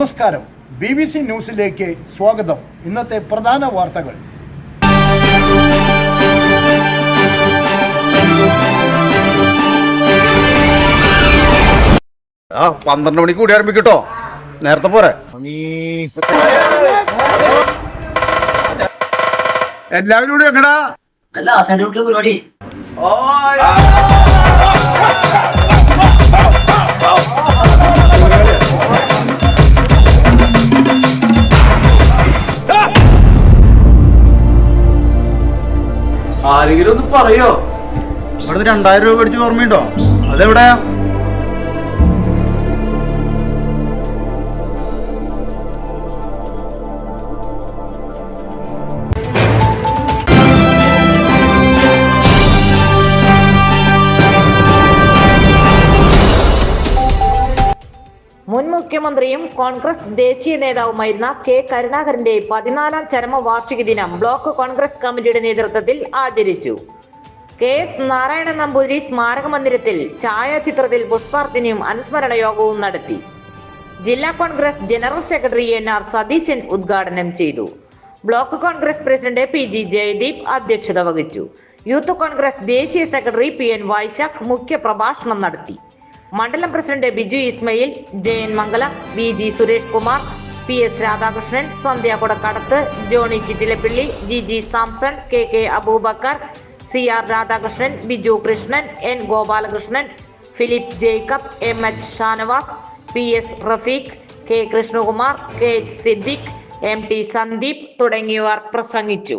നമസ്കാരം. B B C ന്യൂസിലേക്ക് സ്വാഗതം. ഇന്നത്തെ പ്രധാന വാർത്തകൾ. ആ പന്ത്രണ്ട് മണിക്ക് കൂടി ആരംഭിക്കട്ടോ. നേരത്തെ പോരെ. എല്ലാവരും കൂടി എങ്ങടാ? ആശാന്റെ വീട്ടിലെ ആരെങ്കിലും ഒന്ന് പറയോ? ഇവിടുന്ന് രണ്ടായിരം രൂപ മേടിച്ച് ഓർമ്മയുണ്ടോ? അതെവിടെയാ? മുഖ്യമന്ത്രിയും കോൺഗ്രസ് ദേശീയ നേതാവുമായിരുന്ന കെ കരുണാകരന്റെ പതിനാലാം ചരമവാർഷിക ദിനം ബ്ലോക്ക് കോൺഗ്രസ് കമ്മിറ്റിയുടെ നേതൃത്വത്തിൽ ആചരിച്ചു. കെ എസ് നാരായണ നമ്പൂതിരി സ്മാരക മന്ദിരത്തിൽ ഛായാചിത്രത്തിൽ പുഷ്പാർച്ചനയും അനുസ്മരണ യോഗവും നടത്തി. ജില്ലാ Congress general secretary N R Satheesan ഉദ്ഘാടനം ചെയ്തു. Block Congress president P G Jayadeep അധ്യക്ഷത വഹിച്ചു. യൂത്ത് കോൺഗ്രസ് ദേശീയ സെക്രട്ടറി പി എൻ വൈശാഖ് മുഖ്യ പ്രഭാഷണം നടത്തി. മണ്ഡലം president Biju Ismail Jayan Mangala V G Suresh Kumar P S Radhakrishnan Sandhya Kodakkadath Johny Chittilappilly G G Samson K K Aboobacker C R Radhakrishnan Biju Krishnan N Gopalakrishnan Philip Jacob M H Shanavas P S Rafeeq K Krishnakumar K H Siddique M T Sandeep തുടങ്ങിയവർ പ്രസംഗിച്ചു.